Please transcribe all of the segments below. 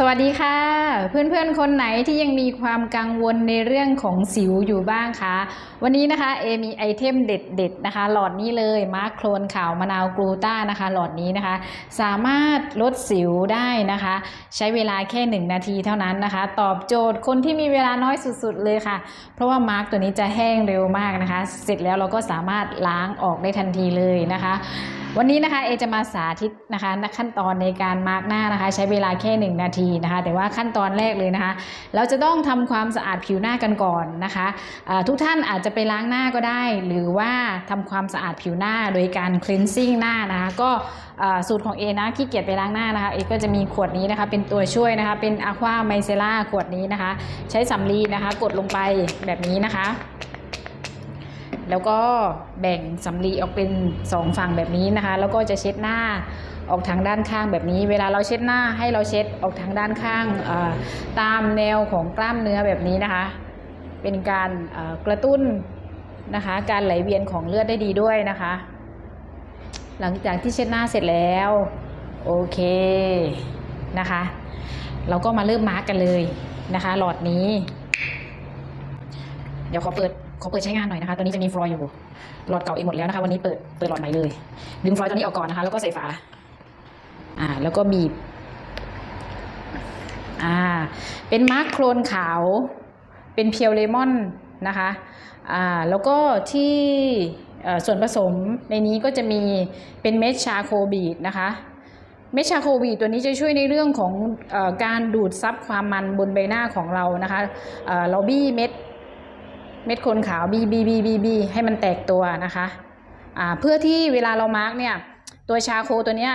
สวัสดีค่ะ เพื่อนๆ คนไหนที่ยังมีความกังวลในเรื่องของสิวอยู่บ้างคะวันนี้นะคะเอมีไอเทมเด็ดๆนะคะ หลอดนี้เลยมาร์คโคลนขาวมะนาวกลูต้านะคะ หลอดนี้นะคะ สามารถลดสิวได้นะคะ ใช้เวลาแค่ 1 นาทีเท่านั้นนะคะ ตอบโจทย์คนที่มีเวลาน้อยสุดๆเลยค่ะ เพราะว่ามาร์กตัวนี้จะแห้งเร็วมากนะคะ เสร็จแล้วเราก็สามารถล้างออกได้ทันทีเลยนะคะ วันนี้นะคะเอจะมาสาธิตนะคะขั้นตอนในการมาร์กหน้านะคะ ใช้เวลาแค่ 1 นาทีนะคะ แต่ว่าขั้นตอนแรกเลยนะคะ เราจะต้องทำความสะอาดผิวหน้ากันก่อนนะคะทุกท่านอาจจะไปล้างหน้าก็ได้ หรือว่าทำความสะอาดผิวหน้าโดยการ cleansing หน้านะคะก็สูตรของเอนะขี้เกียจไปล้างหน้านะคะเอก็จะมีขวดนี้นะคะ เป็นตัวช่วยนะคะ เป็น Aqua Micellar ขวดนี้นะคะ ใช้สำลีนะคะ กดลงไปแบบนี้นะคะ แล้วก็แบ่งสำลีออกเป็นสองฝั่งแบบนี้นะคะ แล้วก็จะเช็ดหน้าออกทางด้านข้างแบบนี้ เวลาเราเช็ดหน้าให้เราเช็ดออกทางด้านข้างตามแนวของกล้ามเนื้อแบบนี้นะคะ เป็นการกระตุ้นนะคะ การไหลเวียนของเลือดได้ดีด้วยนะคะ หลังจากที่เช็ดหน้าเสร็จแล้วโอเคนะคะ เราก็มาเริ่มมาร์กกันเลยนะคะ หลอดนี้ เดี๋ยวขอเปิด ขอเปิดใช้งานหน่อยนะคะตัวนี้จะมีฟลอยอยู่ หลอดเก่าเองหมดแล้วนะคะ วันนี้เปิด เปิดหลอดใหม่เลย ดึงฟลอยตัวนี้ออกก่อนนะคะ แล้วก็ใส่ฝา อ่า แล้วก็บีบ อ่า เป็นมาร์คโครนขาว เป็นเพียวเลมอนนะคะ อ่า แล้วก็ที่ส่วนผสมในนี้ก็จะมีเป็นเม็ดชาโคบีดนะคะเม็ดชาโคบีตัวนี้จะช่วยในเรื่องของอการดูดซับความมันบนใบหน้าของเรานะคะอ่อเราบี้เม็ด เม็ดโคนขาวบีบีบีบีบีให้มันแตกตัวนะคะอ่าเพื่อที่เวลาเรามาร์กเนี่ยตัวชาโคตัวเนี้ย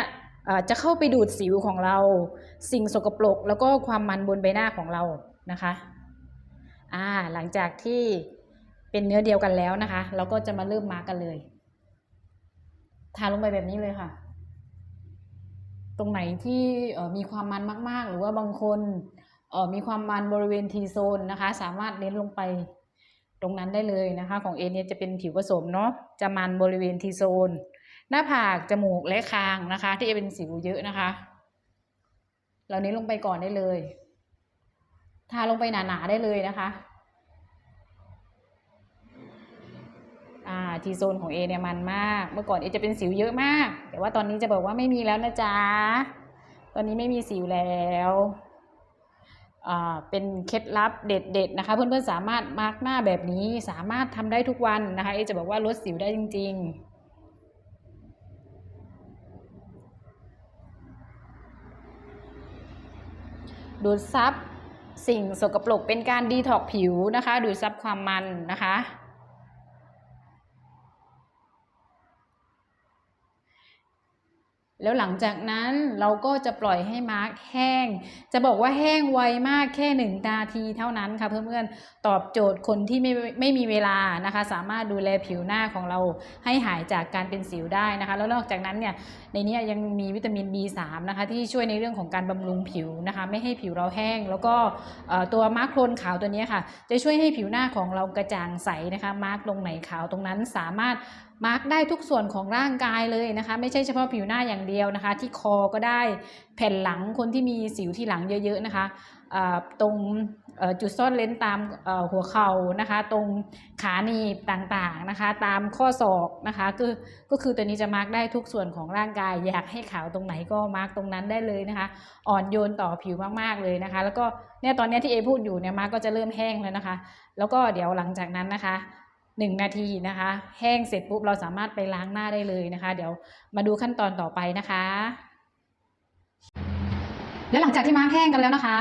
จะเข้าไปดูดสิวของเรา สิ่งสกปรกแล้วก็ความมันบนใบหน้าของเรานะคะอ่าหลังจากที่เป็นเนื้อเดียวกันแล้วนะคะ เราก็จะมาเริ่มมาร์กกันเลยทาลงไปแบบนี้เลยค่ะ ตรงไหนที่มีความมันมาก ๆ หรือว่าบางคนมีความมันบริเวณทีโซนนะคะ สามารถเน้นลงไป ตรงนั้นได้เลยนะคะ ของเอเนี่ยจะเป็นผิวผสมเนาะจะมันบริเวณทีโซน หน้าผากจมูกและคางนะคะ ที่จะเป็นสิวเยอะนะคะเราเน้ลงไปก่อนได้เลย ทาลงไปหนาๆได้เลยนะคะทีโซนของเอเนี่ยมันมาก เมื่อก่อนเอจะเป็นสิวเยอะมาก แต่ว่าตอนนี้จะบอกว่าไม่มีแล้วนะจ๊ะ ตอนนี้ไม่มีสิวแล้ว เป็นเคล็ดลับเด็ดๆนะคะเพื่อนๆสามารถมาร์กหน้าแบบนี้สามารถทำได้ทุกวันนะคะเอจะบอกว่าลดสิวได้จริง ๆดูดซับสิ่งสกปรกเป็นการดีท็อกผิวนะคะ ดูดซับความมันนะคะ แล้วหลังจากนั้นเราก็จะปล่อยให้มาร์กแห้ง จะบอกว่าแห้งไวมากแค่หนึ่งนาทีเท่านั้นค่ะเพื่อนๆตอบโจทย์คนที่ไม่ไม่มีเวลานะคะ สามารถดูแลผิวหน้าของเราให้หายจากการเป็นสิวได้นะคะ แล้วนอกจากนั้นเนี่ยในนี้ยังมีวิตามิน B3 นะคะที่ช่วยในเรื่องของการบำรุงผิวนะคะ ไม่ให้ผิวเราแห้ง แล้วก็ตัวมาร์กโคลนขาวตัวนี้ค่ะ จะช่วยให้ผิวหน้าของเรากระจ่างใสนะคะมาร์กตรงไหนขาวตรงนั้นสามารถ มาร์กได้ทุกส่วนของร่างกายเลยนะคะ ไม่ใช่เฉพาะผิวหน้าอย่างเดียวนะคะ ที่คอก็ได้แผ่นหลังคนที่มีสิวที่หลังเยอะ ๆนะคะตรงจุดซ่อนเลนตามหัวเข่านะคะ ตรงขาหนีบต่างๆนะคะ ตามข้อศอกนะคะก็ก็คือตัวนี้จะมาร์กได้ทุกส่วนของร่างกาย อยากให้ขาวตรงไหนก็มาร์กตรงนั้นได้เลยนะคะ อ่อนโยนต่อผิวมากๆเลยนะคะ แล้วก็เนี่ยตอนนี้ที่เอพูดอยู่เนี่ยมาร์กก็จะเริ่มแห้งแล้วนะคะ แล้วก็เดี๋ยวหลังจากนั้นนะคะ หนึ่งนาทีนะคะ แห้งเสร็จปุ๊บเราสามารถไปล้างหน้าได้เลยนะคะ เดี๋ยวมาดูขั้นตอนต่อไปนะคะ แล้วหลังจากที่มาร์กแห้งกันแล้วนะคะ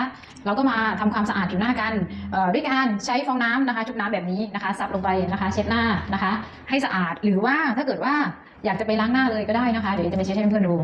เราก็มาทำความสะอาดผิวหน้ากันด้วยการใช้ฟองน้ำนะคะชุบน้ำแบบนี้นะคะซับลงไปนะคะ เช็ดหน้านะคะ ให้สะอาดหรือว่าถ้าเกิดว่าอยากจะไปล้างหน้าเลยก็ได้นะคะ เดี๋ยวจะไปเช็ดให้เพื่อนๆดู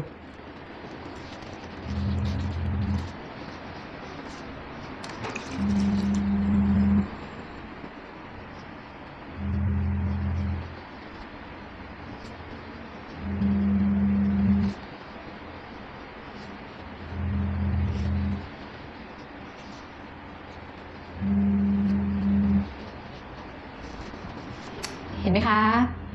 เห็นไหมคะ